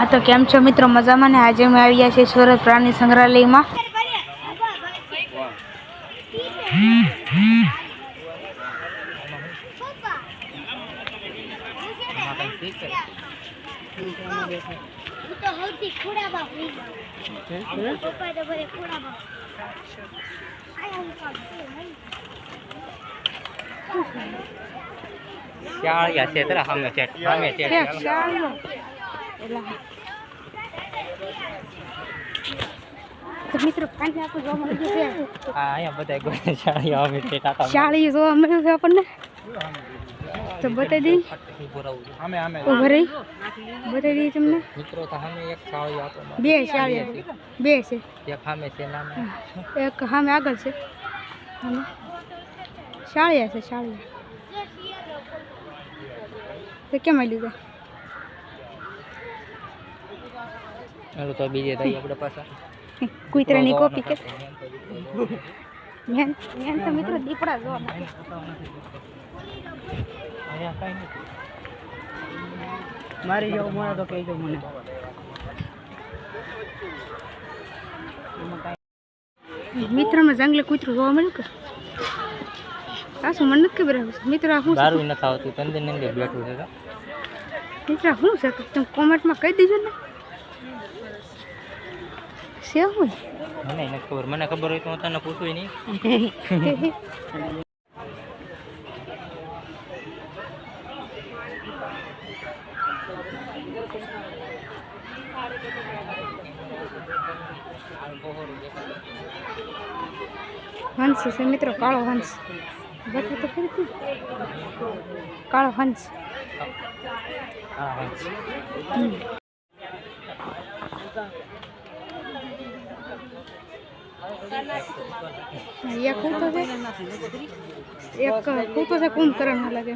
હા તો કેમ છો મિત્રો મજામાં ને આજે અમે આવ્યા છીએ સુરત પ્રાણી સંગ્રહાલયમાં હું તો સૌથી ખોડામાં હોઈ ગયો. પપ્પા તો બધે ખોડામાં. આ હું કામ છે, નહીં. શાળિયા છે તરા સામે છે સામે છે મિત્રો કાંઈ આપણું જોવા મળ્યું છે? હા અહીંયા બધા ગોળે શાળિયા અમે છે ટાટા શાળી જોવા મળ્યું છે આપણને? તો બતાવી દઈ અમે અમે. બતાવી દઈ તમને. મિત્રો તો એક બે શાળી બે છે. એક સામે છે નામ. એક સામે આગળ છે. અને શાળિયા છે શાળિયા. તો કેમ લીધા એનું તો બીજે થઈ આપણે પાછા કૂતરાની કોપી કે? મેન મેન તો મિત્રો દીપડા મળે અહીંયા કાંઈ નથી. મારી જો મળે તો કહેજો મને. મિત્રમાં જંગલે કૂતરું જોવા મળ્યું કે? આ શું મને નથી ખબર. મિત્ર આ શું દારૂ નથી આવતું તંદર નંગે બેઠું છે. મિત્ર શું છે? તમે કોમેન્ટમાં કહી દેજો ને. છે હું મને નથી ખબર મને ખબર હોય તો હું તને પૂછું નહીં હંસ છે મિત્રો કાળો હંસ બતાવ તો ખરી તું. કાળો હંસ હા હા હમ. એક કૂતો છે એક કૂતો છે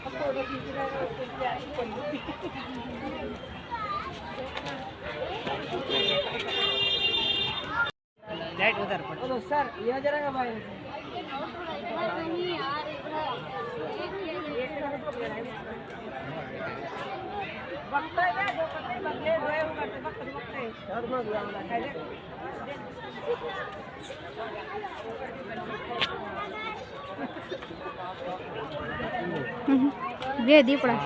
કુંભકરણ લાગે લાઈટ વધારે પડે સર યે જરા કે ભાઈ હમ. બે દીપડા છે હા હવે દેખાય તો દીપડા લાગશે મામુ ચાલ અમે દીપડા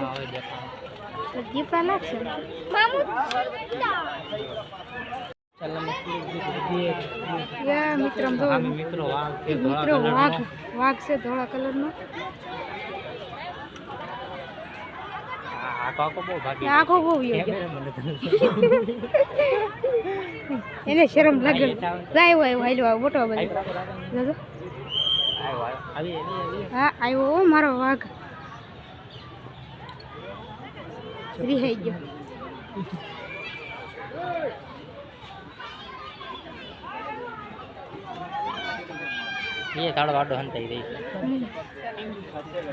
મિત્ર જો સામે મિત્રો છે મિત્રો વાઘ વાઘ છે ધોળા કલરનો. આખો બહુ. એને શરમ લાગે. જાય હોય હાલ્યો આ મોટો બધો હા આવ્યો મારો વાઘ. રિહાઈ ગયો. એ ઝાડવા આડો હંતાઈ રહી છે. હમ.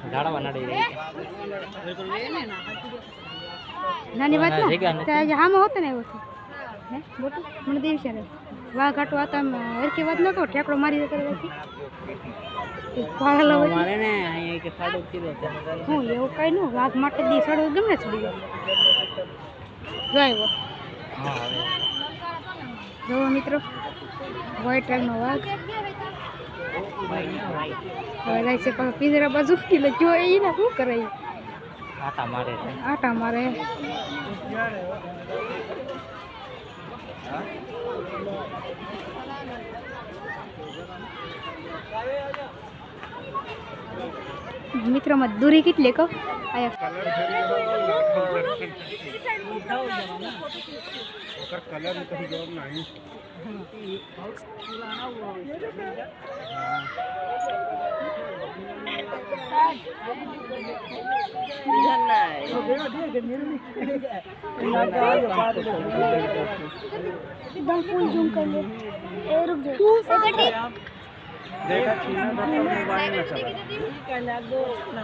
ઝાડવા નડી રહી નાની વાત ના, જગ્યા ને. નથી. તે આજે આમાં હોતો ને આવ્યો હે મને દેવ છે વાઘ આટો હતા હરકી વાત ન કહો ઠેકડો મારી કરવાથી રહેતી મારે ને અહીંયા કે સાડો કીધો હું એવું કઈ નું વાઘ માટે દી સડો ગમે છે ગયો જો જોવો મિત્રો વ્હાઈટ રંગનો વાઘ. હવે જાય છે પિંજરા બાજુ. એટલે જો એને શું કરે? આટા મારે આટા મારે. મિત્રોમાં દૂરી કેટલી કહો एकदम फुल जूम कर ले ए रुक जा तू सकटी देखा छीना था मोबाइल में चला ठीक है ना दो ना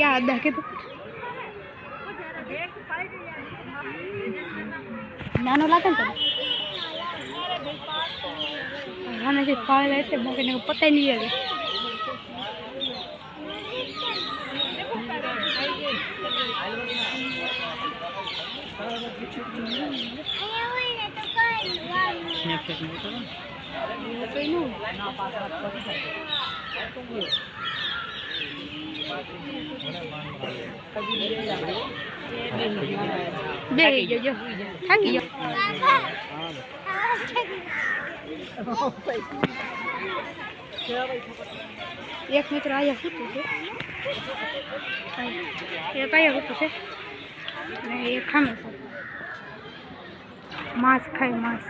क्या ada gitu तो नानो लाते हैं तो हाँ ना લે છે लेते हैं मुझे पता नहीं है માં ઉતારો બે જજો થાકી જાઓ એક મિત્ર આયા સૂતું છે એક આયા સૂતું છે અને એક ખામે છે માંસ ખાય માંસ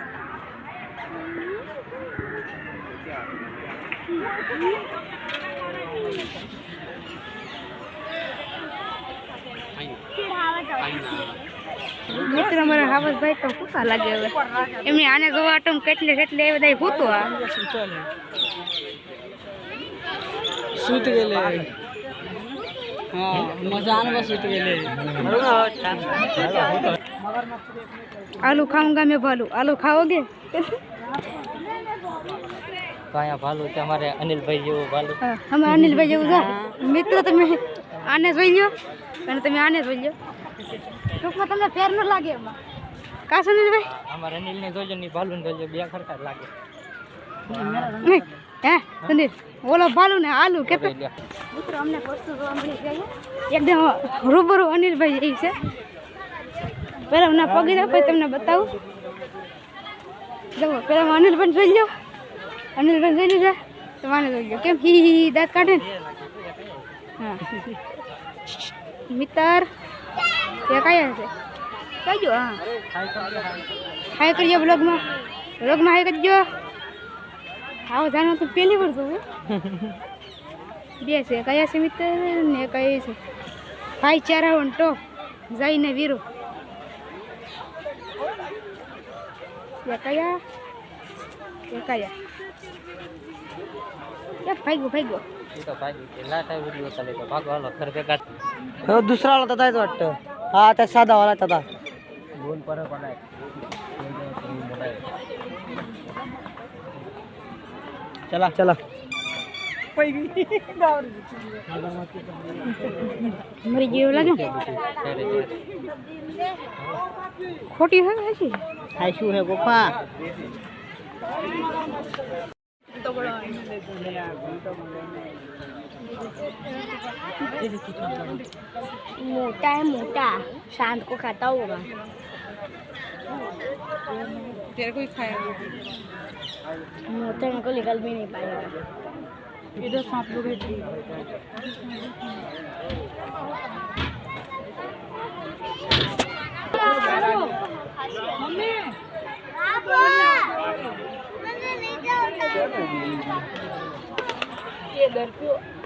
મિત્ર મને હાવસભાઈ તો ભૂતા લાગે હવે. એમની આને જોવા આટમ કેટલે કેટલે એ બધા ભૂતો આ. સૂત ગયેલે. આલુ મજા આવે સૂત ગયેલે. आलू खाऊंगा ભાલુ. છે અમારે અનિલભાઈ જેવો ભાલુ. અમે અનિલભાઈ જેવું મિત્ર તમે આને જોઈ લો અને તમે આને જોઈ લો ટૂંકમાં તમને ફેર ન લાગે એમાં. કા સુનિલભાઈ અમારે અનિલને જોજો ની ભાલુ ને જોજો બે ખરખા લાગે. હે સુનિલ ઓલો ભાલુ ને આલુ કે મિત્રો અમને વસ્તુ સાંભળી ગઈ એકદમ રૂબરૂ અનિલભાઈ એ છે. પહેલાં ના પગી પછી તમને બતાવું. જુઓ પહેલાં હું અનિલભાઈ જોઈ લો અનિલભાઈ જોઈ લીધા તો માને જોઈ લો કેમ? હી દાંત કાઢે ને? હા. મિત્ર. એ કયા છે કહેજો હા હાય કરજો બ્લોગમાં બ્લોગમાં હાય કરજો આવો જાણો તો પહેલી વાર જોઉં બે છે કયા છે મિત્ર ને કઈ છે ભાઈચારા વન ટોપ જઈને વીરો એ કયા એ કયા એ ભાગ્યો ભાગ્યો ઈ તો ભાગી છે લાટ આવી વિડીયો ચાલે તો ભાગો હાલો ઘર ભેગા हो दुसरा वाला तथा वाटतं तो हा त्या साधावाला दादा दोन परत आलाय चला। चला। मेरी जीव लगे। खोटी है ऐसी? ऐसी है गोपा तो बड़ा मोटा है मोटा। शांत को खाता होगा। तेरे को ही खाएगा मोटा मेरे को निकल भी नहीं पाएगा। इधर सांप लोग मम्मी। ये घर पे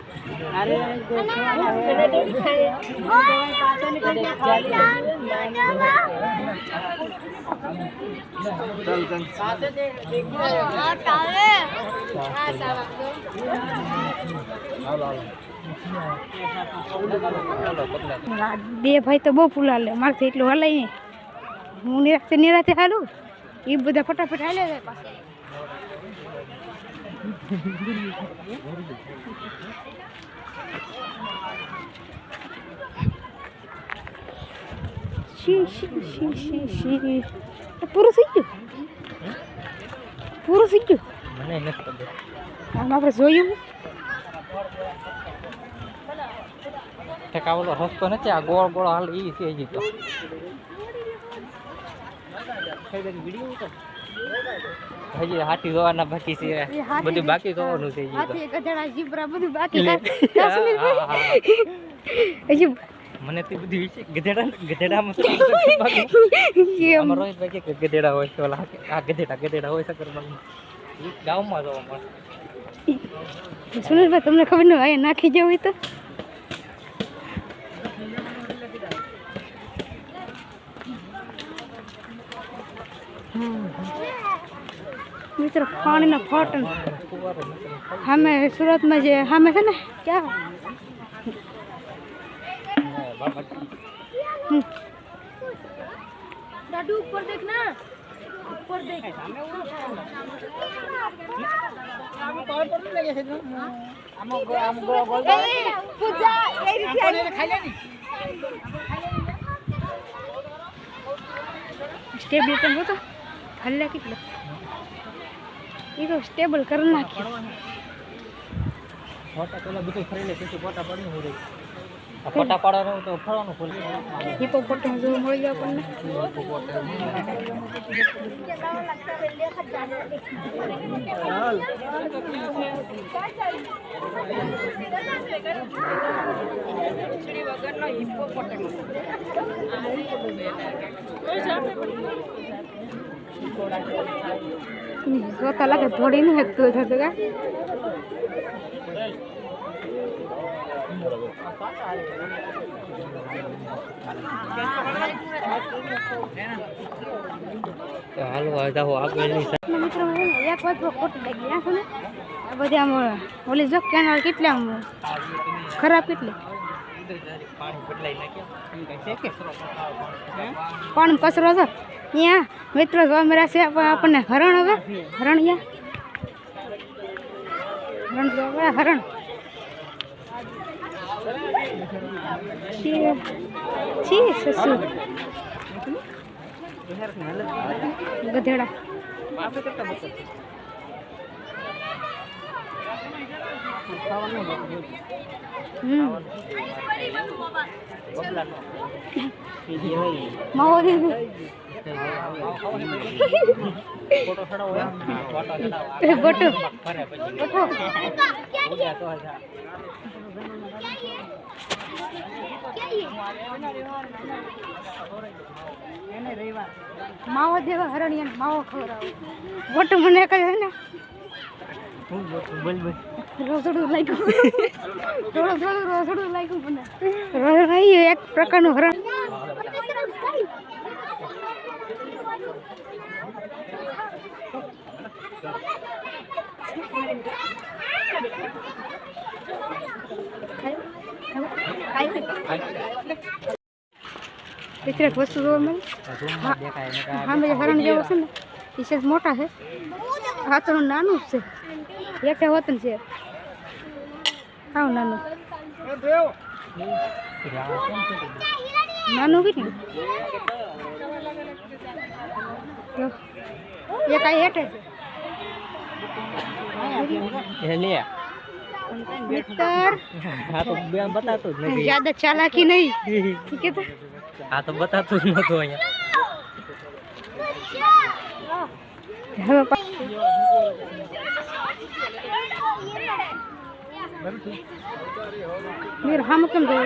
બે ભાઈ તો બહુ ફૂલ હાલે. મારથી એટલું હલાય હું નિરાતે નિરાતે હાલું? એ બધા ફટાફટ હાલે જાય શી શી શી શી શી. પૂરું થઈ ગયું? પૂરું થઈ ગયું? મને નથી ખબર. આમ આપણે જોયું? ઠેકા ઓલો રસ્તો નથી આ ગોળ ગોળ હાલ ઈ છે હજી તો. હજી હાથી જોવાના બાકી છે. બધું બાકી જોવાનું. છે હજી તો. હાથી ગધેડા જીબ્રા બધું બાકી. હજી મને તે બધી વિશે ગધેડા ગધેડામાં તો આમાં રોહિતભાઈ કે ગધેડા હોય ઓલા આ ગધેડા ગધેડા હોય સકરબાગમાં ઈ ગામમાં જવા મળે સુરેશભાઈ તમને ખબર ન હોય નાખી જવું હોય તો? મિત્રો પાણીનો ફોટન સામે સુરતમાં જે સામે છે ને ક્યાં? હમ. દાદુ ઉપર દેખ ના ઉપર દેખ સ્ટેબલ પણ હોતો હલ્લા કેટલો એ તો સ્ટેબલ કરી નાખ્યું ફોટા પેલા બધું ફરી લે પછી ફોટા પડી હું રહી આ ફોટા પાડવાનું તો ફરવાનું ખોલી હિપો ફોટો જોવા મળી જાય આપણને નહીં હકતું થતું કા? ઓલી જો કેનાલ કેટલી ખરાબ કેટલી? પાણી કચરો હતો અહીંયા, મિત્રો જોવા મળ્યા છે પણ આપણને હરણ હવે. હરણ યા હરણ હરણ. છી છી સસુ. ગધેડા. માવો દીધી. માવો દેવા હરણિયા માવો ખવડાવો ગોટુ મને કહે ને રોસડું લાગ્યું રોસડું લાગ્યું મને એક પ્રકારનું હરણ વિચરક વસ્તુ જોવા મળે રૂમમાં દેખાય ને કાંઈ હા મેં હરણ જેવો છે ને એ સાઈઝ મોટા છે આ તો નાનું જ છે એક વતન છે હાવ નાનું નાનું કેટલું જો, એક આ હેઠે છે એ લે મિત્ર આ તો બતાતું જ નથી. જ્યાદા ચાલાકી નહીં. ઠીક છે આ તો બતાતું જ નતું અહીંયા. હવે પા- કેમ જોવો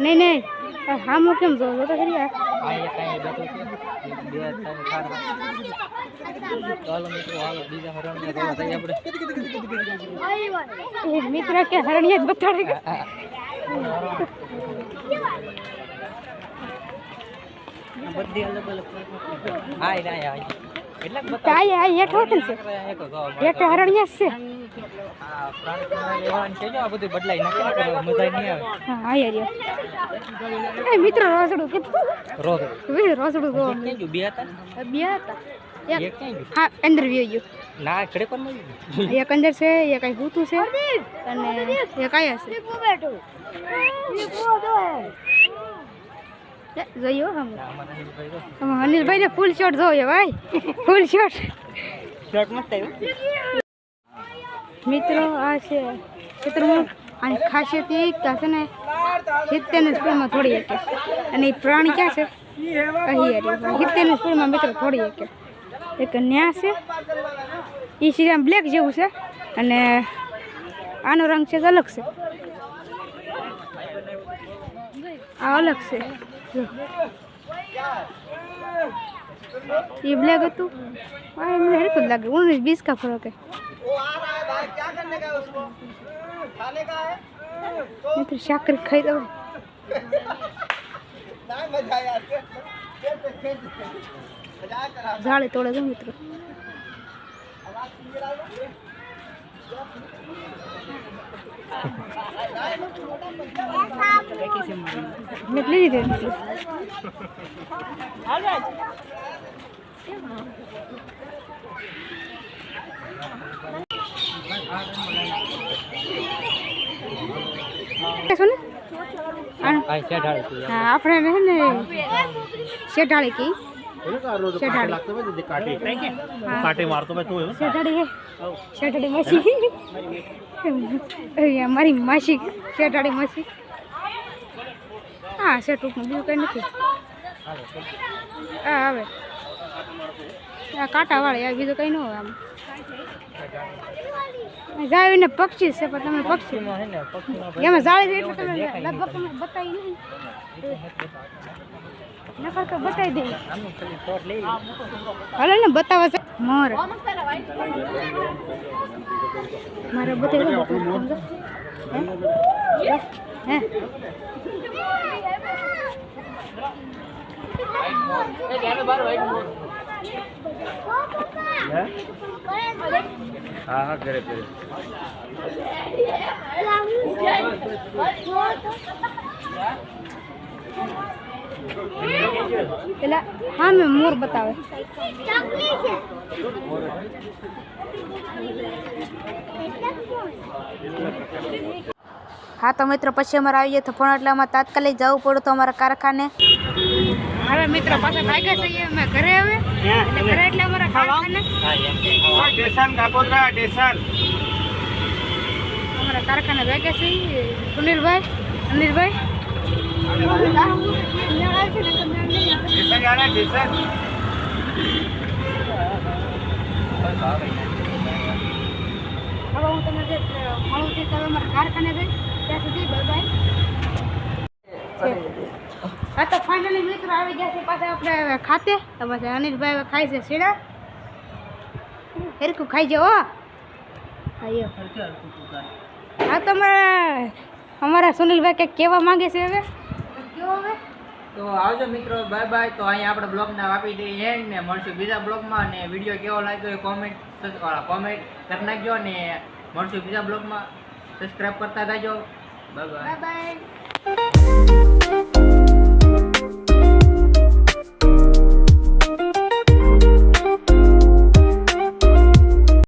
નહીં નહીં. આ કેમ જોવો તો ખરી એક કાંઈ બેઠું છે. બે ત્રણ ચાર. ચાલો મિત્રો હાલો બીજા હરણને જોવા જઈએ આપણે. મિત્ર કે હરણિયા જ બતાડે બધી અલગ અલગ હા ના આ કેટલાક બતાવ કાંઈ આ હેઠ હોત ને છે એક જવાબ હેઠે હરણિયા જ છે આ પ્રાણી સંગ્રહાલય લેવાનું છે જો આ બધું બદલાઈ નાખે ને કરે મજા નહીં આવે હા આ યાર એ મિત્ર રોસડું કીધું રોજ વી રોસડું જોવો ક્યાં ગયું બે હતા ને? બે હતા એક એક ક્યાં ગયું હા અંદર વી ગયું ના ખડે પણ મળી ગયું એક અંદર છે એક અહીં હૂતું છે અને એક આયા છે લે, જોયો હમ અનિલભાઈ ને ફૂલ શોટ જોયો ભાઈ. ફૂલ શોટ મસ્ત આવ્યું. મિત્રો આ છે ચિત્રમાં આની ખાસિયત એ કે છે ને સિત્તેરની સ્કૂલમાં થોડી શકે અને એ પ્રાણી ક્યાં છે? અહીં હિતેરની સ્કૂલમાં મિત્રો થોડી એક એક ન્યા છે. એ શ્રીરામ બ્લેક જેવું છે. અને આનો રંગ છે અલગ છે. આ અલગ છે. ये ब्लैक है तू भाई मेरे को लग उन्नीस बीस का फर्क है वो आ रहा है भाई क्या करने का उसको खाने का है नहीं तो शाकर खाई दो ना मजा यार झाड़े तोड़े दो मित्र છે હા આપણે ને શેઢાળી કી. કાંટે મારતો તું શેઢાળી હે માસી. અહીંયા મારી માસી. હા છે ટૂંકમાં બીજું કંઈ નથી. હા આવે. આ કાંટાવાળી આ બીજું કંઈ ન હોય આમ. જાય ને પક્ષી છે પણ તમે પક્ષી. એમાં જાળી એટલે તમે લગભગ તમે બતાવી નહીં. નકર બતાવી દે. હાલો ને બતાવા છે. મોર. મારે બતાવી દો હે? હે? હા હા ઘરે ઘરે. પેલા હા મેં મોર બતાવે હા તો મિત્રો પછી અમારે આવીએ તો પણ એટલે અમારે તાત્કાલિક જવું પડ્યું તો અમારા કારખાને હવે મિત્રો પાછા ભાગ્યા છીએ અમે ઘરે હવે એટલે ઘરે એટલે અમારા કારખાને સ્ટેશન કાકોદ્રા સ્ટેશન અમારા કારખાને ભાગ્યા છીએ સુનિલભાઈ અનિલભાઈ સ્ટેશન જાણે સ્ટેશન હવે હું તમને જે મળું છું તમે અમારા કારખાને જઈ ત્યાં સુધી બાય બાય હા તો ફાઇનલી મિત્રો આવી ગયા છે પાછા આપણે ખાતે. તમારે અનિલભાઈ ખાય છે શીણા હેરકું ખાઈ જાઓ, હો. તમે અમારા સુનિલભાઈ કંઈક કહેવા માંગે છે હવે? હવે. તો આવજો મિત્રો બાય બાય. તો અહીંયા આપણે બ્લોગને આપી દઈએ એન્ડ ને મળશું બીજા બ્લોગમાં. અને વીડિયો કેવો લાગ્યો એ કોમેન્ટ કોમેન્ટ કરી નાખજો અને મળશું બીજા બ્લોગમાં. સબસ્ક્રાઈબ કરતા થાય બાય. Bye bye.